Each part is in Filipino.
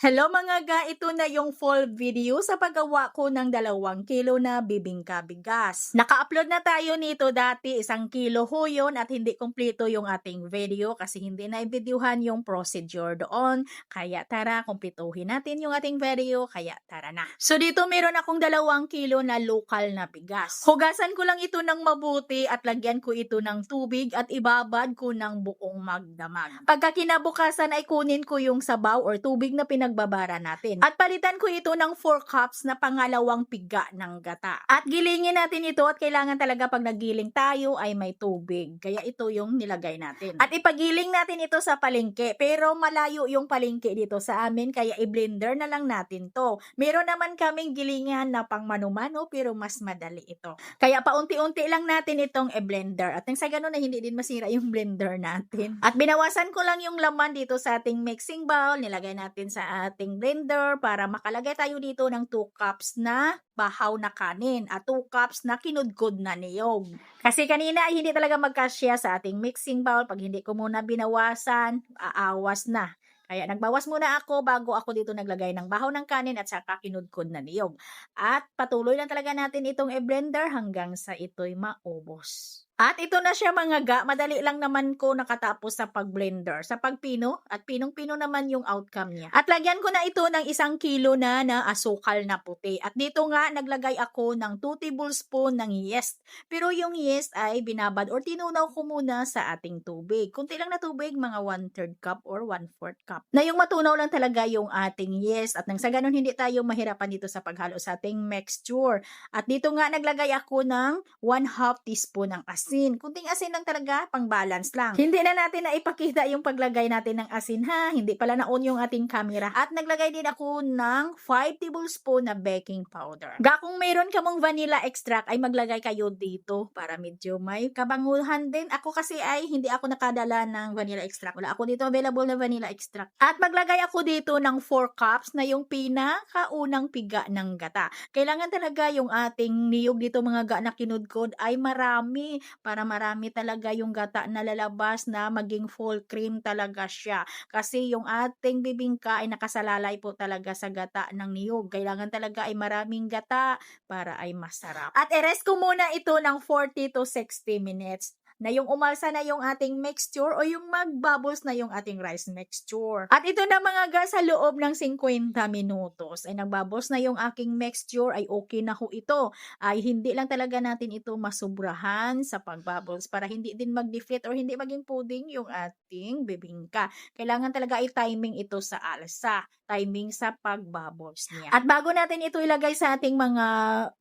Hello mga ga, ito na yung full video sa paggawa ko ng dalawang kilo na bibingka bigas. Naka-upload na tayo nito dati, isang kilo ho yun at hindi kumpleto yung ating video kasi hindi na i-videohan yung procedure doon. Kaya tara, kumpletuhin natin yung ating video, kaya tara na. So dito meron akong dalawang kilo na local na bigas. Hugasan ko lang ito ng mabuti at lagyan ko ito ng tubig at ibabad ko ng buong magdamag. Pagka kinabukasan ay kunin ko yung sabaw or tubig na pinagbabara natin. At palitan ko ito ng 4 cups na pangalawang piga ng gata. At gilingin natin ito at kailangan talaga pag nagiling tayo ay may tubig. Kaya ito yung nilagay natin. At ipagiling natin ito sa palengke. Pero malayo yung palengke dito sa amin kaya i-blender na lang natin to. Meron naman kaming gilingan na pang mano-mano pero mas madali ito. Kaya paunti-unti lang natin itong i-blender. At nang sa ganun na hindi din masira yung blender natin. At binawasan ko lang yung laman dito sa ating mixing bowl. Nilagay natin sa ating blender para makalagay tayo dito ng 2 cups na bahaw na kanin at 2 cups na kinudkod na niyog. Kasi kanina ay hindi talaga magkasya sa ating mixing bowl. Pag hindi ko muna binawasan, aawas na. Kaya nagbawas muna ako bago ako dito naglagay ng bahaw ng kanin at saka kinudkod na niyog. At patuloy lang talaga natin itong i-blender hanggang sa ito'y maubos. At ito na siya mga ga, madali lang naman ko nakatapos sa pag-blender, sa pagpino, at pinong-pino naman yung outcome niya. At lagyan ko na ito ng isang kilo na na asukal na puti. At dito nga, naglagay ako ng 2 tablespoon ng yeast. Pero yung yeast ay binabad or tinunaw ko muna sa ating tubig. Kunti lang na tubig, mga 1-3 cup or 1-4 cup. Na yung matunaw lang talaga yung ating yeast. At nang sa ganun, hindi tayo mahirapan dito sa paghalo sa ating mixture. At dito nga, naglagay ako ng 1 half teaspoon ng asin asin. Kunting asin lang talaga, pang balance lang. Hindi na natin na ipakita yung paglagay natin ng asin ha. Hindi pala na-on yung ating camera. At naglagay din ako ng 5 tablespoon na baking powder. Ga kung mayroon ka mong vanilla extract ay maglagay kayo dito para medyo may kabanguhan din. Ako kasi ay hindi ako nakadala ng vanilla extract. Wala ako dito available na vanilla extract. At maglagay ako dito ng 4 cups na yung pinakaunang piga ng gata. Kailangan talaga yung ating niyog dito mga ga na kinudkod ay marami para marami talaga yung gata na lalabas na maging full cream talaga siya. Kasi yung ating bibingka ay nakasalalay po talaga sa gata ng niyog. Kailangan talaga ay maraming gata para ay masarap. At i-rest ko muna ito ng 40 to 60 minutes na yung umalsa na yung ating mixture o yung magbubbles na yung ating rice mixture. At ito na mga ga sa loob ng 50 minutos ay nagbubbles na yung aking mixture ay okay na ho ito. Ay hindi lang talaga natin ito masubrahan sa pagbubbles para hindi din mag-deflate or hindi maging pudding yung ating bibingka. Kailangan talaga ay timing ito sa alsa. Timing sa pagbubbles niya. At bago natin ito ilagay sa ating mga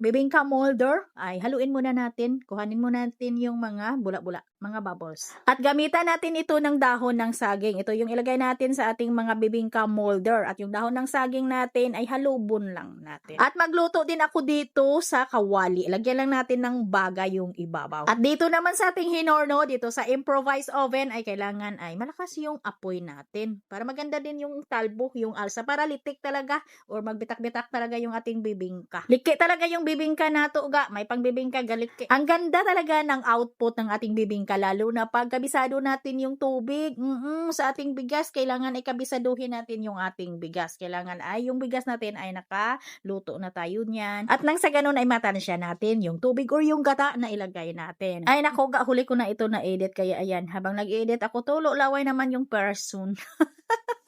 bibingka molder, ay haluin muna natin. Kuhanin muna natin yung mga bula-bula, mga bubbles. At gamitan natin ito ng dahon ng saging. Ito yung ilagay natin sa ating mga bibingka molder. At yung dahon ng saging natin ay halubon lang natin. At magluto din ako dito sa kawali. Lagyan lang natin ng baga yung ibabaw. At dito naman sa ating hinorno, dito sa improvised oven, ay kailangan ay malakas yung apoy natin. Para maganda din yung talbo, yung alsa. Para litik talaga or magbitak-bitak talaga yung ating bibingka. Liki talaga yung bibingka nato ga. May pangbibingka galiki. Ang ganda talaga ng output ng ating bibingka lalo na pag kabisado natin yung tubig. Mm sa ating bigas kailangan ay kabisaduhin natin yung ating bigas. Kailangan ay yung bigas natin ay nakaluto na tayo niyan. At nang sa ganun ay matansya natin yung tubig or yung gata na ilagay natin. Ay nako huli ko na ito na edit kaya ayan habang nag-edit ako tulo laway naman yung person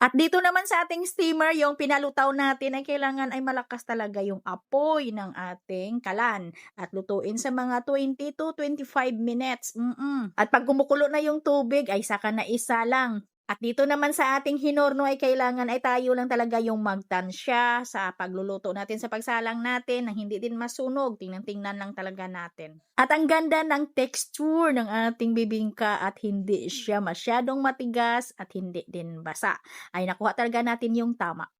At dito naman sa ating steamer, yung pinalutaw natin ay kailangan ay malakas talaga yung apoy ng ating kalan. At lutuin sa mga 20 to 25 minutes. Mm-mm. At pag kumukulo na yung tubig, ay saka na isa lang. At dito naman sa ating hinorno ay kailangan ay tayo lang talaga yung magtansya sa pagluluto natin sa pagsalang natin na hindi din masunog. Tingnan-tingnan lang talaga natin. At ang ganda ng texture ng ating bibingka at hindi siya masyadong matigas at hindi din basa. Ay nakuha talaga natin yung tama.